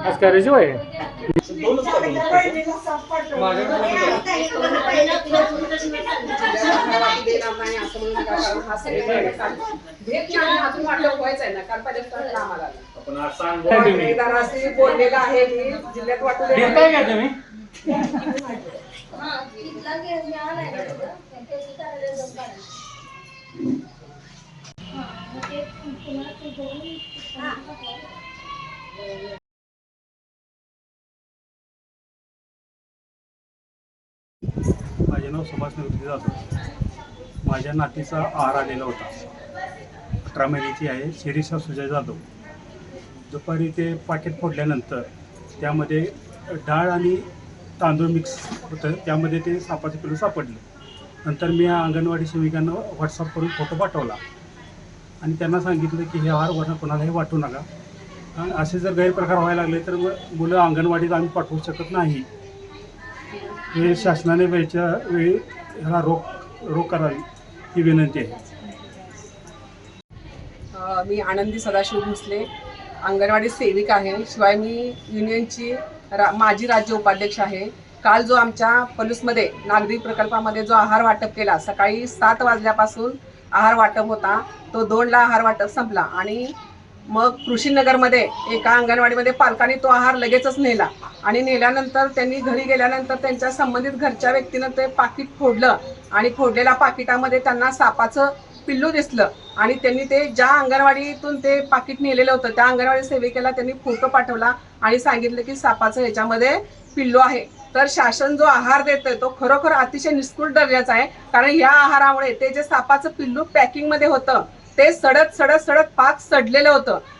आज काय रेजिव आहे मी. जिल्ह्यात वाटू देणार का तुम्ही? माझे नाव सुभाष निवृत्ती जाधव. माझ्या नातीचा आहार आलेला होता. अठरा महिन्याची आहे. शिरीषा सुजय जाधव. दुपारी ते पाकिट फोडल्यानंतर त्यामध्ये डाळ आणि तांदूळ मिक्स होतं. त्यामध्ये ते सापाचे पिलू सापडले. नंतर मी अंगणवाडी सेविकांना व्हॉट्सअप करून फोटो पाठवला. आणि त्यांना सांगितलं की हे हार वर्ण कोणालाही वाटू नका. आणि असे जर गैरप्रकार व्हायला लागले तर मुलं अंगणवाडीत आम्ही पाठवू शकत नाही. हे शासनाने वेळच्या वेळी ह्याला रोख रोख करावी ही विनंती आहे. मी आनंदी सदाशिव भोसले अंगणवाडी सेविका आहे. शिवाय मी युनियनची रा माजी राज्य उपाध्यक्ष आहे. काल जो आमच्या पलूसमध्ये नागरी प्रकल्पामध्ये जो आहार वाटप केला सकाळी सात वाजल्यापासून आहार वाटप होता. तो दोनला आहार वाटप संपला आणि मग कृषीनगरमध्ये एका अंगणवाडीमध्ये पालकांनी तो आहार लगेचच नेला आणि नेल्यानंतर त्यांनी घरी गेल्यानंतर त्यांच्या संबंधित घरच्या व्यक्तीनं ते पाकिट फोडलं आणि फोडलेल्या पाकिटामध्ये त्यांना सापाचं पिल्लू दिसलं. आणि त्यांनी ते ज्या अंगणवाडीतून ते पाकिट नेलेलं होतं त्या अंगणवाडी सेविकेला त्यांनी फोटो पाठवला आणि सांगितलं की सापाचं ह्याच्यामध्ये पिल्लू आहे. तर शासन जो आहार देतोय तो खरोखर अतिशय निष्कृत दर्जाचा आहे. कारण या आहारामुळे ते जे सापाचं पिल्लू पॅकिंगमध्ये होतं ते सडत सडत सडत पाक सडलेलं होतं.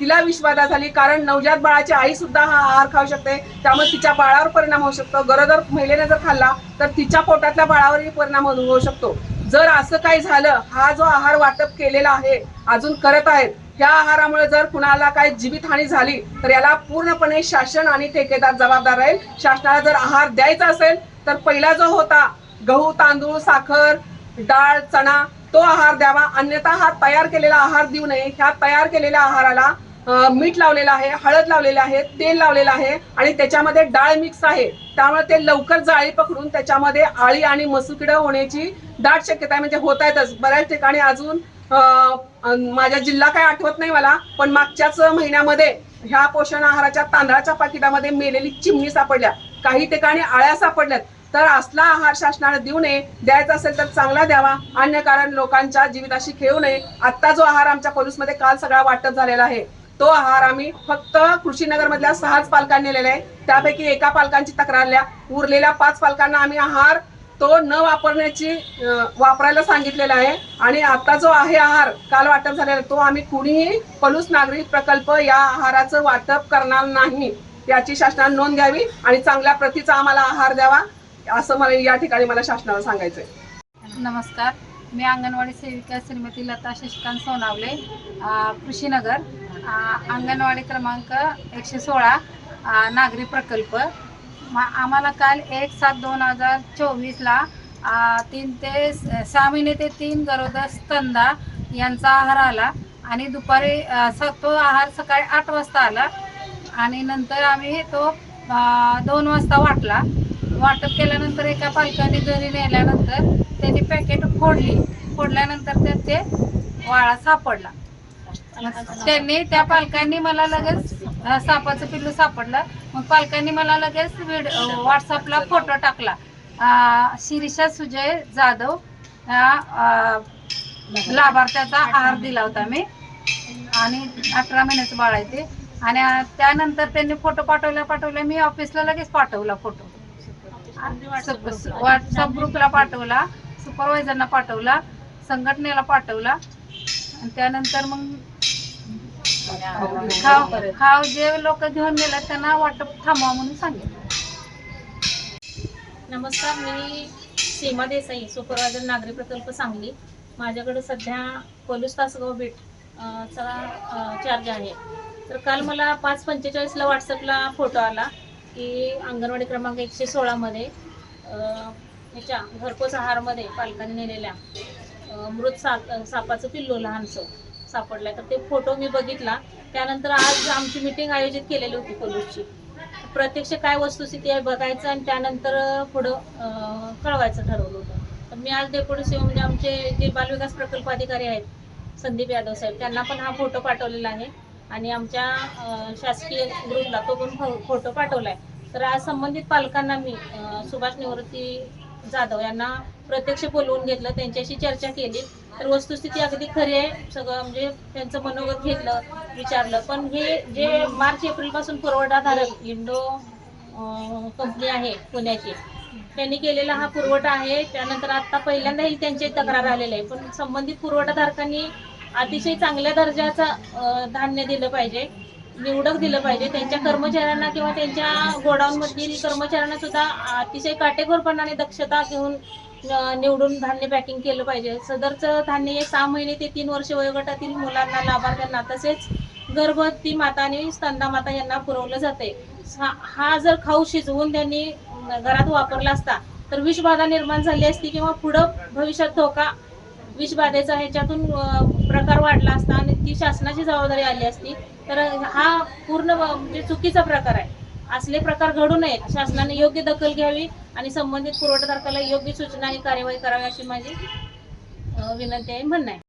तिला विषबाधा झाली कारण नवजात बाळाची आई सुद्धा हा आहार खाऊ शकते. त्यामुळे तिच्या बाळावर परिणाम होऊ शकतो. गरोदर महिलेने जर खाल्ला तर तिच्या पोटातल्या बाळावरही परिणाम होऊ शकतो. जर असं काही झालं हा जो आहार वाटप केलेला आहे अजून करत आहेत या आहारामुळे जर कुणाला काही जीवितहानी झाली तर याला पूर्णपणे शासन आणि ठेकेदार जबाबदार राहील. शासनाला जर आहार द्यायचा असेल तर पहिला जो होता गहू तांदूळ साखर डाळ चणा तो आहार द्यावा. अन्यथा हा तयार केलेला आहार देऊ नये. ह्या तयार केलेल्या आहाराला मीठ लावलेलं आहे हळद लावलेलं आहे तेल लावलेलं आहे आणि त्याच्यामध्ये डाळ मिक्स आहे. त्यामुळे ते लवकर जाळी पकडून त्याच्यामध्ये आळी आणि मसुकिड होण्याची दाट शक्यता आहे. म्हणजे होत आहेतच बऱ्याच ठिकाणी. अजून माझ्या जिल्हा काय आठवत नाही मला पण मागच्याच महिन्यामध्ये ह्या पोषण आहाराच्या तांदळाच्या पाकिटामध्ये मेलेली चिमणी सापडल्या. काही ठिकाणी आळ्या सापडल्यात. तर असला आहार शासनाने देऊ नये द्यायचा असेल तर चांगला द्यावा. अन्य कारण लोकांच्या जीविताशी खेळू नये. आता जो आहार आमच्या पोलीसमध्ये काल सगळा वाटप झालेला आहे. तो आहार आम्ही फक्त कृषीनगर मधल्या सहाच पालकांनी नेलेला आहे. त्यापैकी एका पालकांची तक्रार आल्या. उरलेल्या पाच पालकांना आम्ही आहार तो न वापरण्याची वापरायला सांगितलेला आहे. आणि आता जो आहे आहार काल वाटप झालेला तो आम्ही कुणीही पलूस नागरिक प्रकल्प या आहाराचं वाटप करणार नाही. याची शासनाने नोंद घ्यावी आणि चांगल्या प्रतीचा आम्हाला आहार द्यावा असं मला या ठिकाणी मला शासनाला सांगायचंय. नमस्कार. मी अंगणवाडी सेविका श्रीमती लता शशिकांत सोनावले कृषीनगर अंगणवाडी क्रमांक एकशे सोळा नागरी प्रकल्प. आम्हाला काल एक सात दोन हजार चोवीसला तीन ते सहा महिने ते तीन गरोदर स्तंदा यांचा आहार आला आणि दुपारी स तो आहार सकाळी आठ वाजता आला आणि नंतर आम्ही तो दोन वाजता वाटला. वाटप केल्यानंतर एका पालकाने घरी नेल्यानंतर त्यांनी पॅकेट फोडली. फोडल्यानंतर त्यात ते वाळा सापडला. त्यांनी त्या पालकांनी मला लगेच सापाचं पिल्लू सापडलं. मग पालकांनी मला लगेच व्हिडिओ व्हॉट्सअपला फोटो टाकला. शिरीषा सुजय जाधव या लाभार्थ्याचा आहार दिला होता मी. आणि अठरा महिन्याचं बाळ आहे ते. आणि त्यानंतर त्यांनी फोटो पाठवल्या पाठवल्या मी ऑफिसला लगेच पाठवला फोटो व्हॉट्सअप ग्रुपला पाठवला सुपरवायझरना पाठवला संघटनेला पाठवला आणि त्यानंतर मग खाव खाव जे लोक घेऊन गेलं त्यांना वाटप थांबवा म्हणून सांगितलं. नमस्कार मी सीमा देसाई सुपरवायझर नागरी प्रकल्प सांगली. माझ्याकडे सध्या पोलीस तासगाव बीट चा चार्ज आहे. तर काल मला पाच पंचेचाळीसला व्हॉट्सअपला फोटो आला. की अंगणवाडी क्रमांक एकशे सोळामध्ये ह्याच्या घरपोच आहारमध्ये पालकांनी नेलेल्या मृत साप सापाचं पिल्लू लहानसं सापडलं तर ते फोटो मी बघितला. त्यानंतर आज आमची मिटिंग आयोजित केलेली होती पोलीसची. प्रत्यक्ष काय वस्तुस्थिती आहे बघायचं आणि त्यानंतर पुढं कळवायचं ठरवलं होतं. तर मी आज डेप्युटी सीओ म्हणजे आमचे जे बालविकास प्रकल्प अधिकारी आहेत संदीप यादव साहेब त्यांना पण हा फोटो पाठवलेला आहे. आणि आमच्या शासकीय ग्रुपला तो पण फो- फोटो पाठवला आहे तर आज संबंधित पालकांना मी सुभाष निवृत्ती जाधव यांना प्रत्यक्ष बोलवून घेतलं त्यांच्याशी चर्चा केली. तर वस्तुस्थिती अगदी खरी आहे. सगळं म्हणजे त्यांचं मनोगत घेतलं विचारलं. पण हे जे मार्च एप्रिलपासून पुरवठाधारक इंडो कंपनी आहे पुण्याची त्यांनी केलेला हा पुरवठा आहे. त्यानंतर आता पहिल्यांदाही त्यांची तक्रार आलेली आहे. पण संबंधित पुरवठाधारकांनी अतिशय चांगल्या दर्जाचं धान्य दिलं पाहिजे. निवडक दिलं पाहिजे. त्यांच्या कर्मचाऱ्यांना किंवा त्यांच्या गोडाऊनमधील कर्मचाऱ्यांना सुद्धा अतिशय काटेकोरपणाने दक्षता घेऊन निवडून धान्य पॅकिंग केलं पाहिजे. सदरचं धान्य हे सहा महिने ते तीन वर्ष वयोगटातील मुलांना लाभार्थ्यांना तसेच गर्भवती माता आणि स्तंदा माता यांना पुरवलं जाते. हा हा जर खाऊ शिजवून त्यांनी घरात वापरला असता तर विषबाधा निर्माण झाली असती किंवा पुढं भविष्यात धोका विषबाधेचा ह्याच्यातून प्रकार वाढला असता आणि ती शासनाची जबाबदारी आली असती तर हा पूर्ण म्हणजे चुकीचा प्रकार आहे. असले प्रकार घडू नयेत. शासनाने योग्य दखल घ्यावी आणि संबंधित पुरवठादारकाला योग्य सूचना आणि कार्यवाही करावी अशी माझी विनंती आहे म्हणणं आहे.